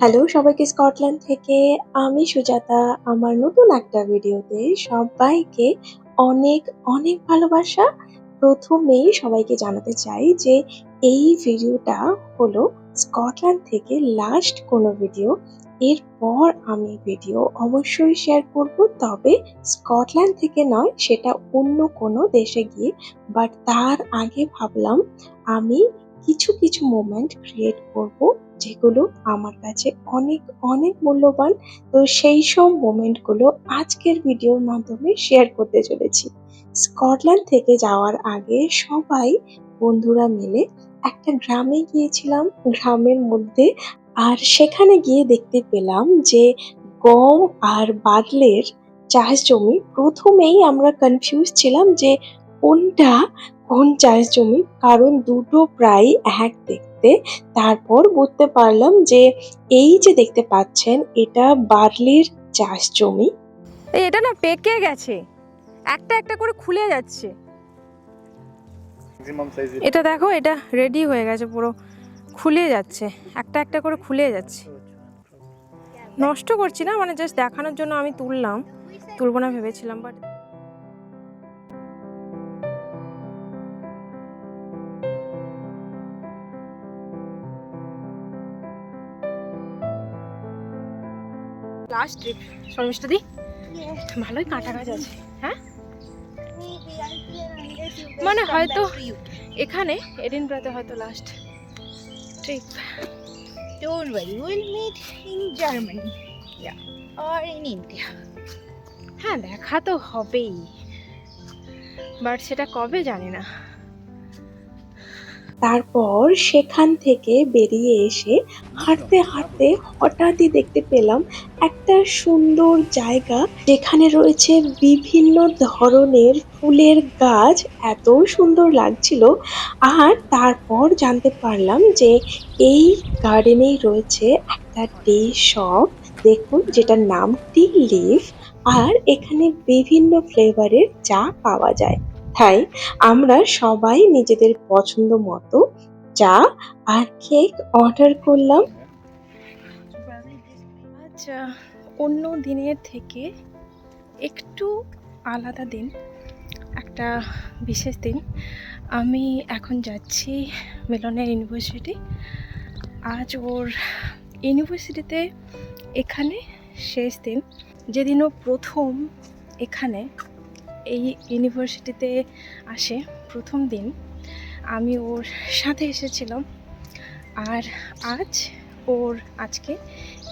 Hello সবাইকে Scotland থেকে আমি সুজাতা। আমার নতুন একটা ভিডিওতে সবাইকে অনেক অনেক ভালোবাসা। প্রথমেই সবাইকে জানাতে চাই যে এই ভিডিওটা হলো স্কটল্যান্ড থেকে লাস্ট কোনো ভিডিও। এরপর আমি ভিডিও অবশ্যই শেয়ার করব, তবে স্কটল্যান্ড থেকে নয়, সেটা অন্য কোনো দেশে গিয়ে। বাট তার আগে ভাবলাম আমি কিছু কিছু মোমেন্ট ক্রিয়েট করব যেগুলো আমার কাছে অনেক অনেক মূল্যবান। তো সেই সব মোমেন্টগুলো আজকের ভিডিওর মাধ্যমে শেয়ার করতে চলেছি। স্কটল্যান্ড থেকে যাওয়ার আগে সবাই বন্ধুরা মিলে একটা গ্রামে গিয়েছিলাম। গ্রামের মধ্যে আর সেখানে গিয়ে দেখতে পেলাম যে গম আর বার্লের চাষ জমি প্রথমেই আমরা কনফিউজ ছিলাম যে কোনটা কোন চাষ জমি কারণ দুটো প্রায় এক দেখতে। তারপর বুঝতে পারলাম যে এই যে দেখতে পাচ্ছেন এটা বার্লির চাষ জমি। এই এটা না পেকে গেছে। একটা একটা করে খুলে যাচ্ছে। এটা দেখো এটা রেডি হয়ে গেছে পুরো। খুলে যাচ্ছে। একটা একটা করে খুলে যাচ্ছে। নষ্ট করছি না মানে জাস্ট দেখানোর জন্য আমি তুললাম। তুলবো না ভেবেছিলাম but last trip Sharmishtha di ভালোই কাঁটা গাছ আছে। হ্যাঁ? মানে হয়তো এখানে এডিনব্রাতে হয়তো last trip Don't worry, we'll meet in Germany. Yeah. Or in India. হ্যাঁ দেখা তো হবেই। বাট সেটা কবে জানি না। তারপর সেখান থেকে বেরিয়ে এসে হাঁটতে হাঁটতে হঠাৎই দেখতে পেলাম একটা সুন্দর জায়গা যেখানে রয়েছে বিভিন্ন ধরনের ফুলের গাছ। এত সুন্দর লাগছিল। আর তারপর জানতে পারলাম যে এই গার্ডেনেই রয়েছে একটা ডে শপ। দেখুন, যেটার নাম টি লিফ। আর এখানে বিভিন্ন ফ্লেভারের চা পাওয়া যায়। তাই আমরা সবাই নিজেদের পছন্দ মতো চা আর কেক অর্ডার করলাম। আচ্ছা অন্য দিনের থেকে একটু আলাদা দিন, একটা বিশেষ দিন। আমি এখন যাচ্ছি মিলনের ইউনিভার্সিটি। আজ ওর ইউনিভার্সিটিতে এখানে শেষ দিন। যেদিন ও প্রথম এখানে এই ইউনিভার্সিটিতে আসে প্রথম দিন। আমি ওর সাথে এসেছিলাম। আর আজ ওর আজকে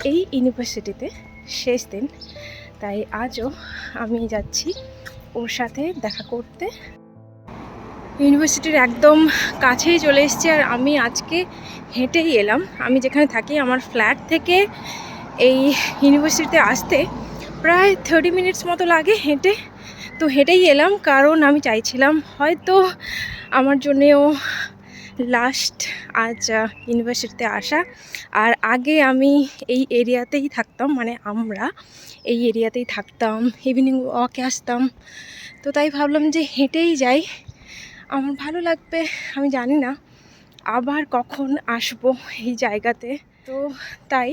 এই ইউনিভার্সিটিতে শেষ দিন। তাই আজও আমি যাচ্ছি ওর সাথে দেখা করতে। ইউনিভার্সিটির একদম কাছেই চলে এসেছি আর আমি আজকে হেঁটেই এলাম। আমি যেখানে থাকি, আমার ফ্ল্যাট থেকে এই ইউনিভার্সিটিতে আসতে প্রায় থার্টি মিনিটস মতো লাগে হেঁটে। তো হেঁটেই এলাম, কারণ আমি চাইছিলাম হয়তো আমার জন্যেও লাস্ট আজ ইউনিভার্সিটিতে আসা। আর আগে আমি এই এরিয়াতেই থাকতাম মানে আমরা এই এরিয়াতেই থাকতাম ইভিনিং ওয়াকে আসতাম। তো তাই ভাবলাম যে হেঁটেই যাই। আমার ভালো লাগবে, আমি জানি না, আবার কখন আসব এই জায়গাতে। তো তাই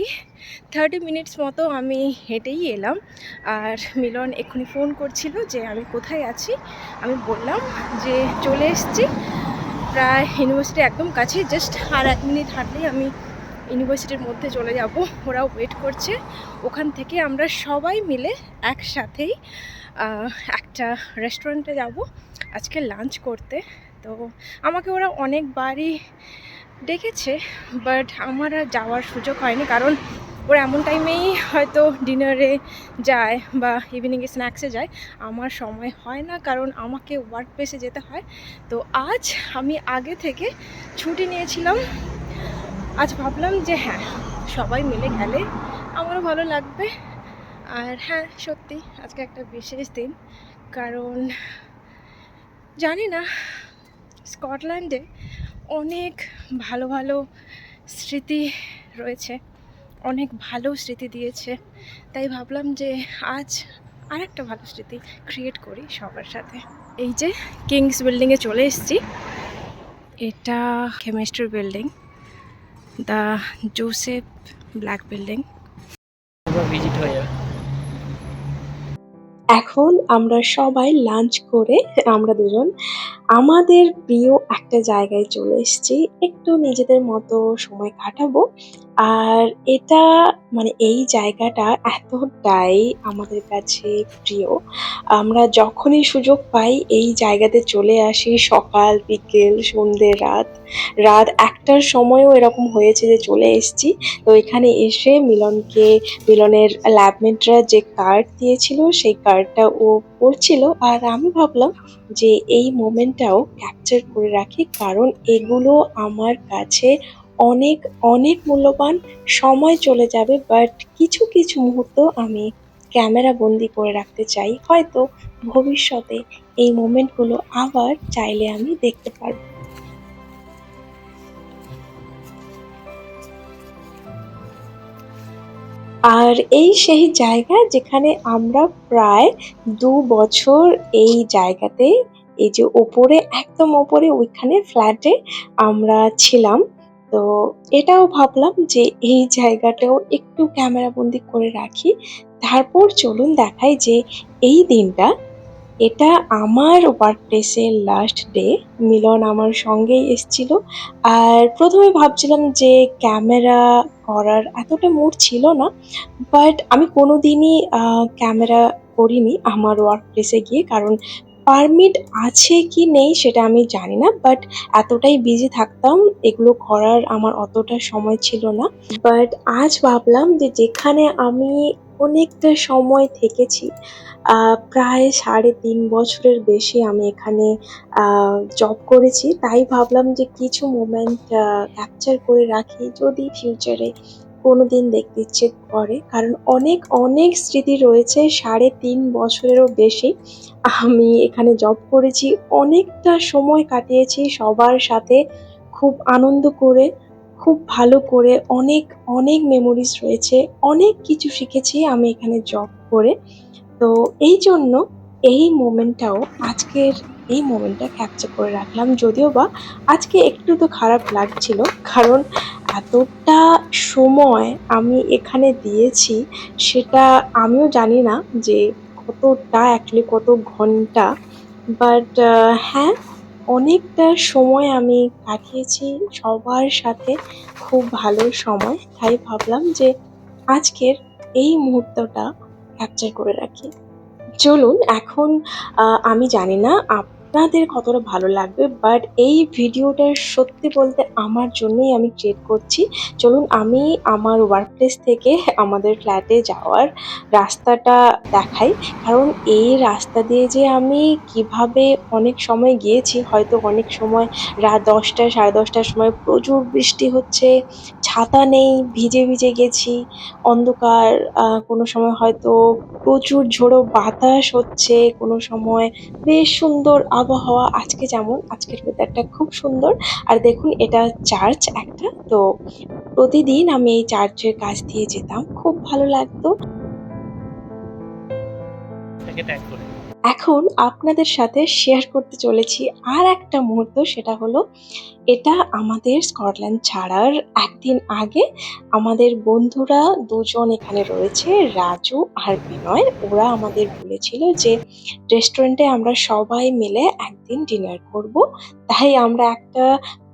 থার্টি মিনিটস মতো আমি হেঁটেই এলাম। আর মিলন এক্ষুনি ফোন করছিল যে আমি কোথায় আছি। আমি বললাম যে চলে এসছি। প্রায় ইউনিভার্সিটি একদম কাছে জাস্ট আর এক মিনিট হাঁটলেই আমি ইউনিভার্সিটির মধ্যে চলে যাব। ওরাও ওয়েট করছে। ওখান থেকে আমরা সবাই মিলে একসাথেই একটা রেস্টুরেন্টে যাব। আজকে লাঞ্চ করতে। তো আমাকে ওরা অনেকবারই ডেকেছে বাট আমার আর যাওয়ার সুযোগ হয়নি কারণ ওরা এমন টাইমেই হয়তো ডিনারে যায় বা ইভিনিংয়ে স্ন্যাক্সে যায়। আমার সময় হয় না কারণ আমাকে ওয়ার্ক প্লেসে যেতে হয়। তো আজ আমি আগে থেকে ছুটি নিয়েছিলাম। আজ ভাবলাম যে হ্যাঁ সবাই মিলে গেলে আমারও ভালো লাগবে। আর হ্যাঁ সত্যি আজকে একটা বিশেষ দিন। কারণ জানি না স্কটল্যান্ডে অনেক ভালো ভালো স্মৃতি রয়েছে। অনেক ভালো স্মৃতি দিয়েছে। তাই ভাবলাম যে আজ আরেকটা ভালো স্মৃতি ক্রিয়েট করি সবার সাথে। এই যে কিংস বিল্ডিংয়ে চলে এসেছি। এটা chemistry building the Joseph Black building visit হয়ে যাবে। এখন আমরা সবাই লাঞ্চ করে আমরা দুজন আমাদের প্রিয় একটা জায়গায় চলে এসেছি। একটু নিজেদের মতো সময় কাটাবো। আর এটা মানে এই জায়গাটা এতটাই আমাদের কাছে প্রিয়। আমরা যখনই সুযোগ পাই এই জায়গাতে চলে আসি সকাল, বিকেল, সন্ধে, রাত। রাত একটার সময়ও এরকম হয়েছে যে চলে এসেছি। তো এখানে এসে মিলনকে, মিলনের ল্যাবমেটরা যে কার্ড দিয়েছিল সেই কার্ডটা ও পড়ছিল আর আমি ভাবলাম যে এই মোমেন্টটাও ক্যাপচার করে রাখি কারণ এগুলো আমার কাছে অনেক অনেক মূল্যবান সময় চলে যাবে বাট কিছু কিছু মুহূর্ত আমি ক্যামেরা বন্দি করে রাখতে চাই। হয়তো ভবিষ্যতে এই মোমেন্টগুলো আবার চাইলে আমি দেখতে পারব। আর এই সেই জায়গা যেখানে আমরা প্রায় দু বছর এই জায়গাতে, এই যে ওপরে, একদম ওপরে ওইখানে ফ্ল্যাটে আমরা ছিলাম। তো এটাও ভাবলাম যে এই জায়গাটাও একটু ক্যামেরা বন্দি করে রাখি। তারপর চলুন দেখাই যে এই দিনটা এটা আমার ওয়ার্ক প্লেসের লাস্ট ডে মিলন আমার সঙ্গেই এসছিল। আর প্রথমে ভাবছিলাম যে ক্যামেরা করার এতটা মুড ছিল না বাট আমি কোনোদিনই আহ, ক্যামেরা করিনি আমার ওয়ার্ক প্লেসে গিয়ে কারণ পারমিট আছে কি নেই সেটা আমি জানি না বাট এতটাই বিজি থাকতাম, এগুলো করার আমার অতটা সময় ছিল না। বাট আজ ভাবলাম যে যেখানে আমি অনেকটা সময় থেকেছি প্রায় সাড়ে তিন বছরের বেশি আমি এখানে জব করেছি। তাই ভাবলাম যে কিছু মোমেন্ট ক্যাপচার করে রাখি, যদি ফিউচারে কোনোদিন দেখতে ইচ্ছে করে। কারণ অনেক অনেক স্মৃতি রয়েছে সাড়ে তিন বছরেরও বেশি। আমি এখানে জব করেছি, অনেকটা সময় কাটিয়েছি সবার সাথে খুব আনন্দ করে, খুব ভালো করে, অনেক অনেক মেমোরিজ রয়েছে, অনেক কিছু শিখেছি আমি এখানে জব করে। তো এই জন্য এই মোমেন্টটাও আজকের এই মোমেন্টটা ক্যাপচার করে রাখলাম। যদিও বা আজকে একটু তো খারাপ লাগছিল, কারণ এতটা সময় আমি এখানে দিয়েছি, সেটা আমিও জানি না যে কতটা অ্যাকচুয়ালি কত ঘণ্টা। বাট হ্যাঁ অনেকটা সময় আমি কাটিয়েছি সবার সাথে খুব ভালো সময়। তাই ভাবলাম যে আজকের এই মুহূর্তটা ক্যাপচার করে রাখি। চলুন, এখন আমি জানি না আপনাদের কতটা ভালো লাগবে বাট এই ভিডিওটা সত্যি বলতে আমার জন্যই আমি ক্রিয়েট করছি। চলুন, আমি আমার ওয়ার্ক প্লেস থেকে আমাদের ফ্ল্যাটে যাওয়ার রাস্তাটা দেখাই। কারণ এই রাস্তা দিয়ে যে আমি কীভাবে অনেক সময় গিয়েছি, হয়তো অনেক সময় রাত দশটা, সাড়ে দশটার সময় প্রচুর বৃষ্টি হচ্ছে, ছাতা নেই, ভিজে ভিজে গেছি, অন্ধকার কোনো সময় হয়তো প্রচুর ঝোড়ো বাতাস হচ্ছে, কোনো সময় বেশ সুন্দর আবহাওয়া আজকে যেমন, আজকের ওয়েদারটা খুব সুন্দর। আর দেখুন, এটা চার্চ একটা, তো প্রতিদিন আমি এই চার্চের কাছ দিয়ে যেতাম। খুব ভালো লাগতো। এখন আপনাদের সাথে শেয়ার করতে চলেছি আর একটা মুহূর্ত, সেটা হলো এটা আমাদের স্কটল্যান্ড ছাড়ার একদিন আগে আমাদের বন্ধুরা দুজন এখানে রয়েছে, রাজু আর বিনয়। ওরা আমাদের বলেছিল যে রেস্টুরেন্টে আমরা সবাই মিলে একদিন ডিনার করব। তাই আমরা একটা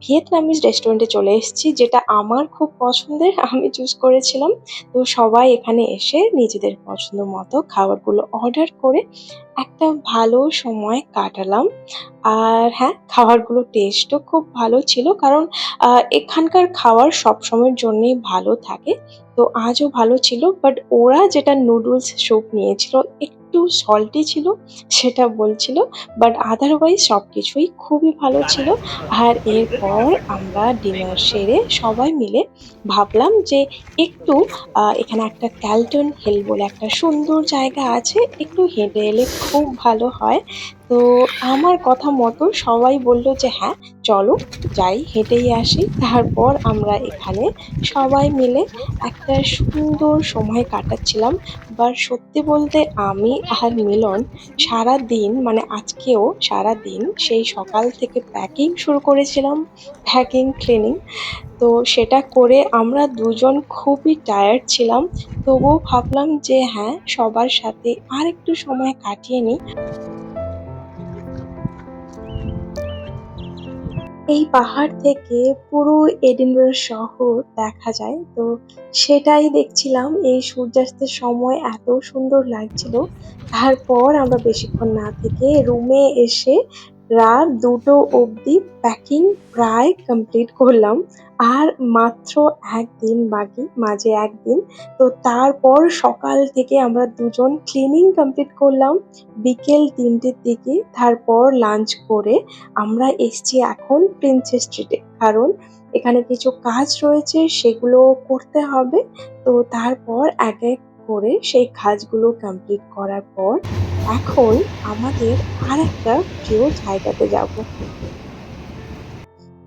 ভিয়েতনামিজ রেস্টুরেন্টে চলে এসেছি, যেটা আমার খুব পছন্দের, আমি চুজ করেছিলাম। তো সবাই এখানে এসে নিজেদের পছন্দ মতো খাবারগুলো অর্ডার করে একটা ভালো সময় কাটালাম। আর হ্যাঁ খাবারগুলো টেস্টও খুব ভালো ছিল কারণ এখানকার খাবার সব সময়ের জন্যই ভালো থাকে। তো আজও ভালো ছিল বাট ওরা যেটা নুডলস স্যুপ নিয়েছিল একটু সল্টি ছিল সেটা বলছিল বাট আদারওয়াইজ সব কিছুই খুবই ভালো ছিল। আর এরপর আমরা ডিনার সেরে সবাই মিলে ভাবলাম যে একটু এখানে একটা ক্যালটন হিল বলে একটা সুন্দর জায়গা আছে একটু হেঁটে এলে খুব ভালো হয়। তো আমার কথা মতো সবাই বলল যে হ্যাঁ চলো যাই, হেঁটেই আসি। তারপর আমরা এখানে সবাই মিলে একটা সুন্দর সময় কাটাচ্ছিলাম। বা সত্যি বলতে আমি আর মিলন সারা দিন মানে আজকেও সারা দিন সেই সকাল থেকে প্যাকিং শুরু করেছিলাম প্যাকিং ক্লিনিং তো সেটা করে আমরা দুজন খুবই টায়ার্ড ছিলাম। তবুও ভাবলাম যে হ্যাঁ সবার সাথে আর একটু সময় কাটিয়ে নিই। এই পাহাড় থেকে পুরো এডিনবরা শহর দেখা যায়। তো সেটাই দেখছিলাম, এই সূর্যাস্তের সময় এত সুন্দর লাগছিল। তারপর আমরা বেশিক্ষণ না থেকে রুমে এসে রাত দুটো অবধি প্যাকিং প্রায় কমপ্লিট করলাম। আর মাত্র একদিন বাকি, মাঝে একদিন। তো তারপর সকাল থেকে আমরা দুজন ক্লিনিং কমপ্লিট করলাম। বিকেল তিনটের দিকে, তারপর লাঞ্চ করে আমরা এসছি এখন প্রিন্সেস স্ট্রিটে কারণ এখানে কিছু কাজ রয়েছে, সেগুলো করতে হবে। তো তারপর এক এক করে সেই কাজগুলো কমপ্লিট করার পর এখন আমাদের আর একটা প্রিয় জায়গাতে যাব।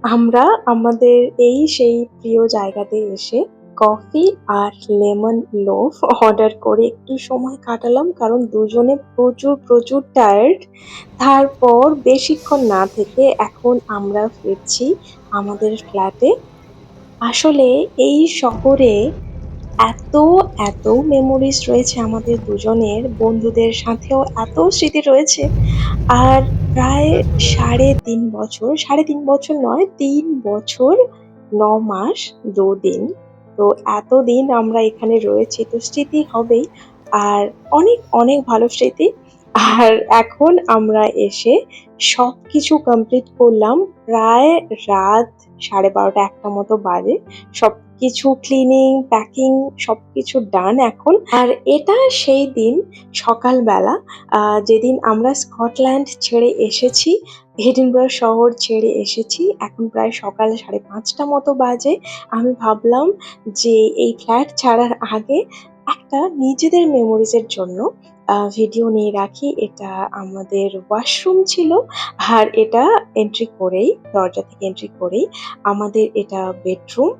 আমরা আমাদের এই সেই প্রিয় জায়গাতে এসে কফি আর লেমন লোফ অর্ডার করে একটু সময় কাটালাম কারণ দুজনে প্রচুর প্রচুর টায়ার্ড তারপর বেশিক্ষণ না থেকে এখন আমরা ফিরছি আমাদের ফ্ল্যাটে আসলে এই শহরে এত এত মেমোরিজ রয়েছে আমাদের দুজনের, বন্ধুদের সাথেও এত স্মৃতি রয়েছে। আর প্রায় সাড়ে তিন বছর, সাড়ে তিন বছর নয়, তিন বছর ন মাস দু দিন। তো এতদিন আমরা এখানে রয়েছি, তো স্মৃতি হবেই। আর অনেক অনেক ভালো স্মৃতি। আর এখন আমরা এসে সব কিছু কমপ্লিট করলাম। প্রায় রাত সাড়ে বারোটা একটা মতো বাজে। সব কিছু ক্লিনিং প্যাকিং সব কিছু ডান এখন। আর এটা সেই দিন সকালবেলা যেদিন আমরা স্কটল্যান্ড ছেড়ে এসেছি এডিনবরা শহর ছেড়ে এসেছি, এখন প্রায় সকাল সাড়ে পাঁচটা মতো বাজে। আমি ভাবলাম যে এই ফ্ল্যাট ছাড়ার আগে একটা নিজেদের মেমোরিজের জন্য ভিডিও নিয়ে রাখি। এটা আমাদের ওয়াশরুম ছিল, আর এটা এন্ট্রি করেই, দরজা থেকে এন্ট্রি করেই আমাদের এটা বেডরুম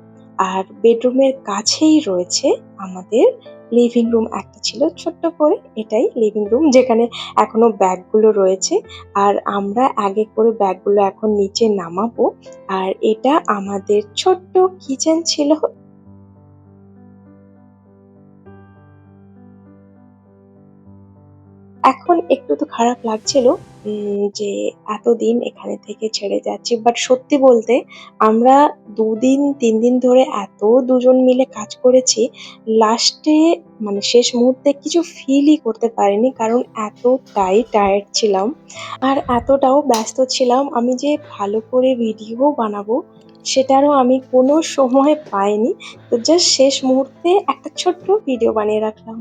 আর বেডরুমের কাছেই রয়েছে আমাদের লিভিং রুম একটা ছিল ছোট্ট করে, এটাই লিভিং রুম যেখানে এখনও ব্যাগগুলো রয়েছে। আর আমরা আগে করে ব্যাগগুলো এখন নিচে নামাবো। আর এটা আমাদের ছোট্ট কিচেন ছিল এখন একটু তো খারাপ লাগছিল যে এতদিন এখানে থেকে ছেড়ে যাচ্ছি। বাট সত্যি বলতে আমরা দুদিন তিন দিন ধরে এত দুজন মিলে কাজ করেছি লাস্টে মানে শেষ মুহূর্তে কিছু ফিলই করতে পারিনি, কারণ এতটাই টায়ার্ড ছিলাম। আর এতটাও ব্যস্ত ছিলাম, আমি যে ভালো করে ভিডিও বানাবো সেটারও আমি কোনো সময় পাইনি। তো জাস্ট শেষ মুহূর্তে একটা ছোট্ট ভিডিও বানিয়ে রাখলাম।